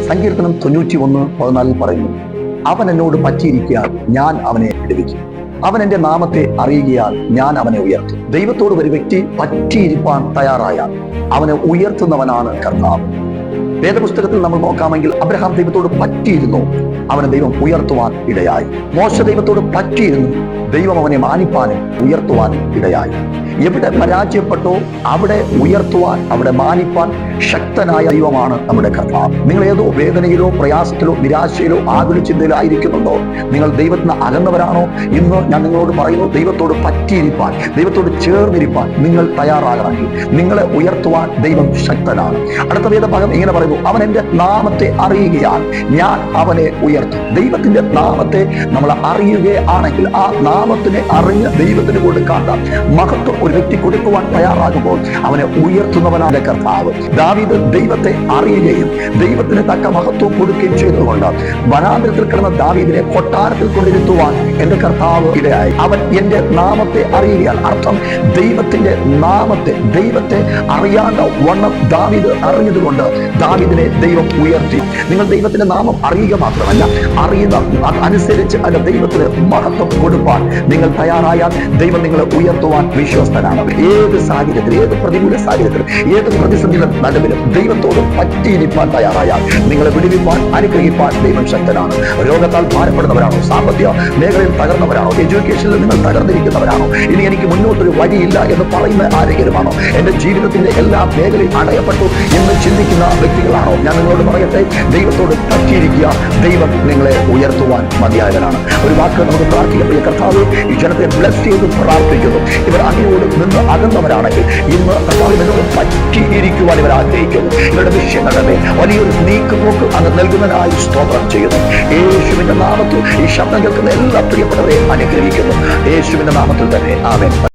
സങ്കീർത്തനം തൊണ്ണൂറ്റി ഒന്ന് പതിനാലിൽ പറയുന്നു അവൻ എന്നോട് പറ്റിയിരിക്കാൻ ഞാൻ അവനെ വിടുവിക്കും. അവൻ എന്റെ നാമത്തെ അറിയുകയാൽ ഞാൻ അവനെ ഉയർത്തും. ദൈവത്തോട് ഒരു വ്യക്തി പറ്റിയിരിക്കാൻ തയ്യാറായാൽ അവനെ ഉയർത്തുന്നവനാണ് കർത്താവ്. വേദപുസ്തകത്തിൽ നമ്മൾ നോക്കാമെങ്കിൽ അബ്രഹാം ദൈവത്തോട് പറ്റിയിരുന്നു അവനെ ദൈവം ഉയർത്തുവാൻ ഇടയായി. മോശ ദൈവത്തോട് പറ്റിയിരുന്നു ദൈവം അവനെ മാനിപ്പാനും ഉയർത്തുവാനും ഇടയായി. എവിടെ പരാജയപ്പെട്ടോ അവിടെ ഉയർത്തുവാൻ അവിടെ മാനിപ്പാൻ ശക്തനായ ദൈവമാണ് നമ്മുടെ കർത്താവ്. നിങ്ങൾ ഏതോ വേദനയിലോ പ്രയാസത്തിലോ നിരാശയിലോ ആകുല ചിന്തയിലോ ആയിരിക്കുന്നുണ്ടോ നിങ്ങൾ ദൈവത്തിന് അകന്നവരാണോ? ഇന്ന് ഞാൻ നിങ്ങളോട് പറയുന്നു ദൈവത്തോട് പറ്റിയിരിപ്പാൻ ദൈവത്തോട് ചേർന്നിരിപ്പാൻ നിങ്ങൾ തയ്യാറാകണമെങ്കിൽ നിങ്ങളെ ഉയർത്തുവാൻ ദൈവം ശക്തനാണ്. അടുത്ത വേദഭാഗം ഇങ്ങനെ പറയുന്നു അവൻ എന്റെ നാമത്തെ അറിയുകയാൽ ഞാൻ അവനെ ഉയർത്തും. ദൈവത്തിന്റെ നാമത്തെ നമ്മൾ അറിയുകയാണെങ്കിൽ ആ നാമത്തിനെ അറിഞ്ഞ് ദൈവത്തിന് കൊടുക്കാത്ത മഹത്വം ഒരു വ്യക്തി കൊടുക്കുവാൻ തയ്യാറാകുമ്പോൾ അവനെ ഉയർത്തുന്നവനാണ് കർത്താവ്. ദാവീദ് ദൈവത്തെ അറിയുകയും ദൈവത്തിന് തക്ക മഹത്വം കൊടുക്കുകയും ചെയ്തുകൊണ്ട് വനാന്തരത്തിൽ കിടന്ന ദാവീദിനെ കൊട്ടാരത്തിൽ കൊണ്ടിരുത്തുവാൻ എന്റെ കർത്താവ് ഇടയായി. അവൻ എന്റെ നാമത്തെ അറിയുകയാണ്. അർത്ഥം ദൈവത്തിന്റെ നാമത്തെ ദൈവത്തെ അറിയാണ്ട വണ്ണം ദാവീദ് അറിഞ്ഞതുകൊണ്ട് ദാവീദിനെ ദൈവം ഉയർത്തി. നിങ്ങൾ ദൈവത്തിന്റെ നാമം അറിയുക മാത്രമല്ല അറിയുന്ന അനുസരിച്ച് അല്ല ദൈവത്തിന് മഹത്വം കൊടുപ്പാൻ നിങ്ങൾ തയ്യാറായാൽ ദൈവം നിങ്ങളെ ഉയർത്തുവാൻ വിശ്വസ്തനാണ്. ഏത് സാഹചര്യത്തിൽ ഏത് പ്രതികൂല സാഹചര്യത്തിൽ ഏത് പ്രതിസന്ധിയുടെ നടുവിലും ദൈവത്തോട് പറ്റിയിരിക്കാൻ തയ്യാറായാൽ നിങ്ങളെ വിടുവിപ്പാൻ അനുഗ്രഹിപ്പാൻ ദൈവം ശക്തനാണ്. രോഗത്താൽ ഭാരപ്പെടുന്നവരാണോ? സാമ്പത്തിക മേഖലയിൽ തകർന്നവരാണോ? എഡ്യൂക്കേഷനിൽ നിങ്ങൾ തകർന്നിരിക്കുന്നവരാണോ? ഇനി എനിക്ക് മുന്നോട്ടൊരു വഴിയില്ല എന്ന് പറയുന്ന ആരെങ്കിലുമാണോ? എന്റെ ജീവിതത്തിന്റെ എല്ലാ മേഖലയും അടയപ്പെട്ടു എന്ന് ചിന്തിക്കുന്ന വ്യക്തികളാണോ? ഞാൻ നിങ്ങളോട് പറയട്ടെ ദൈവത്തോട് പറ്റിയിരിക്കുക ദൈവം നിങ്ങളെ ഉയർത്തുവാൻ മതിയായവരാണ് ഒരു വാക്ക് നമുക്ക് പ്രാർത്ഥിക്കാം. പ്രിയ കർത്താവ് ഈ ജനത്തെ ബ്ലസ് ചെയ്ത് പ്രാർത്ഥിക്കുന്നു. ഇവർ അങ്ങയോട് നിന്ന് അകന്നവരാണെങ്കിൽ ഇന്ന് കർത്താവ് പറ്റിയിരിക്കുവാൻ ഇവർ ആഗ്രഹിക്കുന്നു. ഇവരുടെ വിഷയങ്ങളുടെ വലിയൊരു നീക്കുപോക്ക് അങ്ങ് നൽകുന്നതിനായി സ്തോത്രം ചെയ്യുന്നു. യേശുവിന്റെ നാമത്തിൽ ഈ ശബ്ദം കേൾക്കുന്ന എല്ലാ പ്രിയപ്പെട്ടവരെയും അനുഗ്രഹിക്കുന്നു. യേശുവിന്റെ നാമത്തിൽ തന്നെ. ആമേൻ.